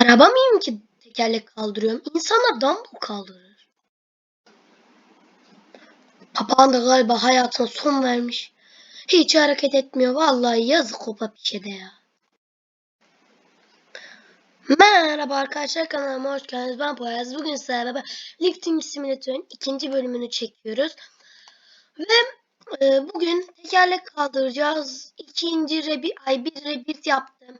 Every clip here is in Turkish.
Araba mıyım ki tekerlek kaldırıyorum? İnsanlar dumbbell kaldırır. Papağan da galiba hayatına son vermiş. Hiç hareket etmiyor. Vallahi yazık o papişe ya. Merhaba arkadaşlar kanalıma hoş geldiniz. Ben Poyraz. Bugün sizlerle beraber Lifting Simulator'ın ikinci bölümünü çekiyoruz. Ve e, bugün tekerlek kaldıracağız. İkinci rebi, ay bir rebirth yaptım.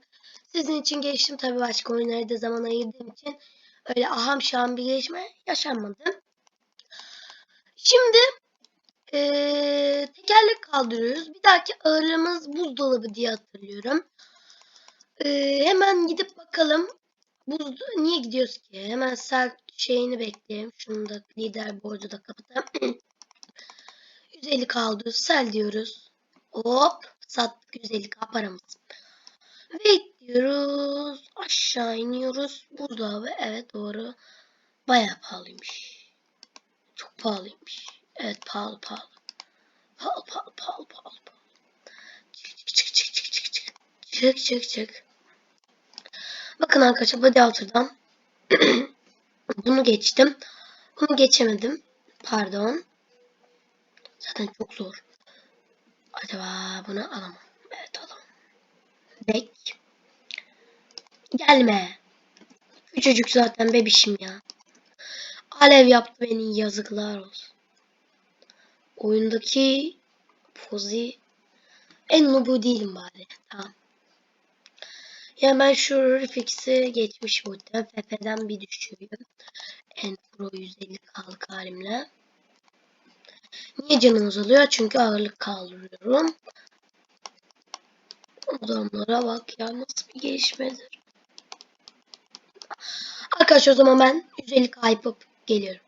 Sizin için geçtim tabii başka oyunlara da zaman ayırdığım için. Öyle aham şaham bir gelişme yaşanmadı. Şimdi e, tekerlek kaldırıyoruz. Bir dahaki ağırlığımız buzdolabı diye hatırlıyorum. E, hemen gidip bakalım. Buz niye gidiyoruz ki? Hemen sel şeyini bekleyelim. Şunu da lider board'u da kapatalım. 150 kaldı. Sel diyoruz. Hop. Sattık 150k paramız. Wait diyoruz. Aşağı iniyoruz. Buzdolabı. Evet doğru. Bayağı pahalıymış. Çok pahalıymış. Evet pahalı pahalı. Pahalı pahalı pahalı pahalı. Çık çık çık çık çık çık çık. Çık çık. Bakın arkadaşlar body altırdan. Bunu geçtim. Bunu geçemedim. Pardon. Zaten çok zor. Acaba bunu alamam. Evet alamam. Bek. Gelme. Küçücük zaten bebişim ya. Alev yaptı beni yazıklar olsun. Oyundaki Fozi en nobu değilim bari. Tamam. Ya ben şu Refix'i geçmiş muhtemelen. FF'den bir düşüyorum. En pro 150 kalık halimle. Niye canım azalıyor? Çünkü ağırlık kaldırıyorum. Adamlara bak ya nasıl bir gelişmedir. Arkadaşlar o zaman ben 150 yapıp geliyorum.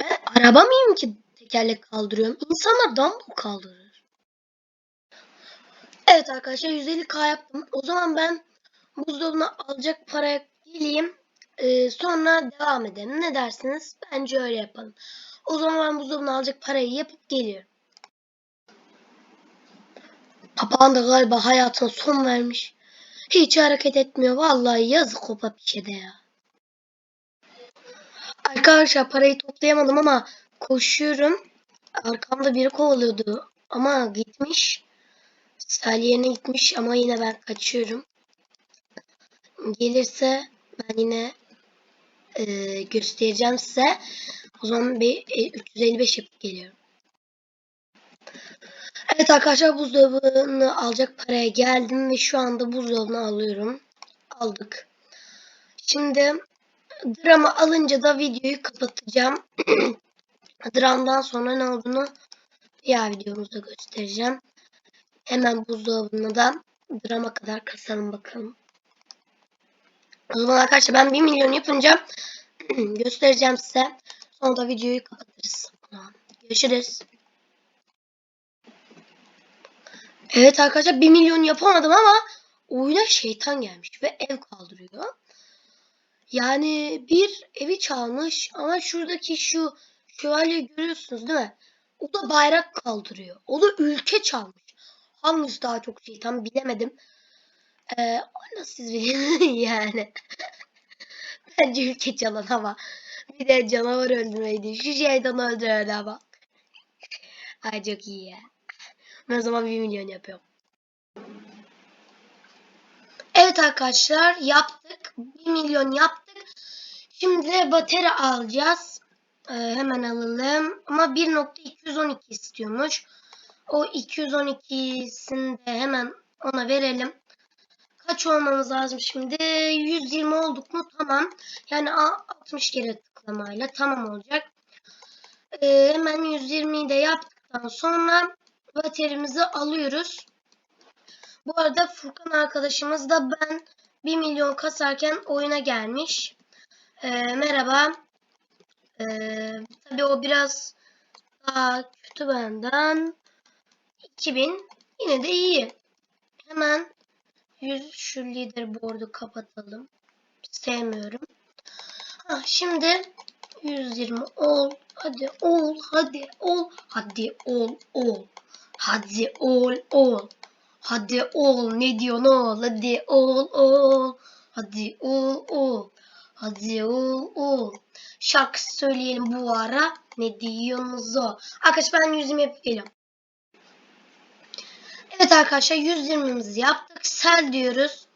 Ben araba mıyım ki tekerlek kaldırıyorum? İnsanlar dumbbell kaldırır. Evet arkadaşlar 150k yaptım. O zaman ben buzdolabına alacak paraya geleyim. Ee, sonra devam edelim. Ne dersiniz? Bence öyle yapalım. O zaman ben buzdolabına alacak parayı yapıp geliyorum. Papağan da galiba hayatına son vermiş. Hiç hareket etmiyor. Vallahi yazık o papişe ya. Arkadaşlar parayı toplayamadım ama koşuyorum. Arkamda biri kovalıyordu. Ama gitmiş. Sel yerine gitmiş ama yine ben kaçıyorum. Gelirse ben yine e, göstereceğim size. O zaman bir e, 355 yapıp geliyorum. Evet arkadaşlar buzdolabını alacak paraya geldim ve şu anda buzdolabını alıyorum. Aldık. Şimdi drama alınca da videoyu kapatacağım. Dramdan sonra ne olduğunu diğer videomuzda göstereceğim. Hemen buzdolabına da drama kadar kasalım bakalım. O zaman arkadaşlar ben 1 milyon yapınca göstereceğim size. Sonra da videoyu kapatırız. Görüşürüz. Evet arkadaşlar 1 milyon yapamadım ama oyuna şeytan gelmiş ve ev kaldırıyor. Yani bir evi çalmış ama şuradaki şu şövalye görüyorsunuz değil mi? O da bayrak kaldırıyor. O da ülke çalmış. Hangisi daha çok şeytan bilemedim. Ee, nasıl siz bilin yani. Bence ülke çalan ama. Bir de canavar öldürmeydi. Şu şeytan öldüren ama. Ay çok iyi ya. Ben o zaman 1 milyon yapıyorum. Evet arkadaşlar yaptık. 1 milyon yaptık. Şimdi de bateri alacağız. Ee, hemen alalım. Ama 1.212 istiyormuş. O 212'sini de hemen ona verelim. Kaç olmamız lazım şimdi? 120 olduk mu? Tamam. Yani 60 kere tıklamayla tamam olacak. Ee, hemen 120'yi de yaptıktan sonra baterimizi alıyoruz. Bu arada Furkan arkadaşımız da ben 1 milyon kasarken oyuna gelmiş. Ee, merhaba. Ee, tabii o biraz daha kötü benden. 2000 yine de iyi. Hemen 100 şu lider board'u kapatalım. Sevmiyorum. Ha, şimdi 120 ol. Hadi ol. Hadi ol. Hadi ol. Ol. Hadi ol. Ol. Hadi ol ne diyorsun ol hadi ol ol. Hadi ol ol. Hadi ol ol. Şarkı söyleyelim bu ara. Ne diyorsunuz o? Arkadaşlar ben yüzümü yapıp geliyorum. Evet arkadaşlar 120'mizi yaptık. Sel diyoruz.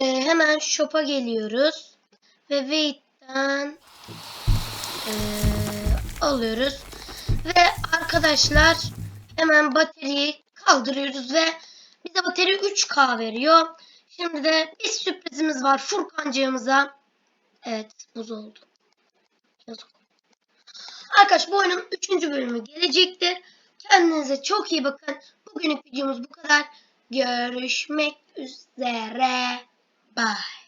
Ee, hemen shop'a geliyoruz. Ve wait'ten ee, alıyoruz. Ve arkadaşlar hemen bataryayı kaldırıyoruz ve bize bateri 3K veriyor. Şimdi de bir sürprizimiz var Furkancığımıza. Evet buz oldu. Yazık. Arkadaşlar bu oyunun 3. bölümü gelecektir. Kendinize çok iyi bakın. Bugünlük videomuz bu kadar. Görüşmek üzere. Bye.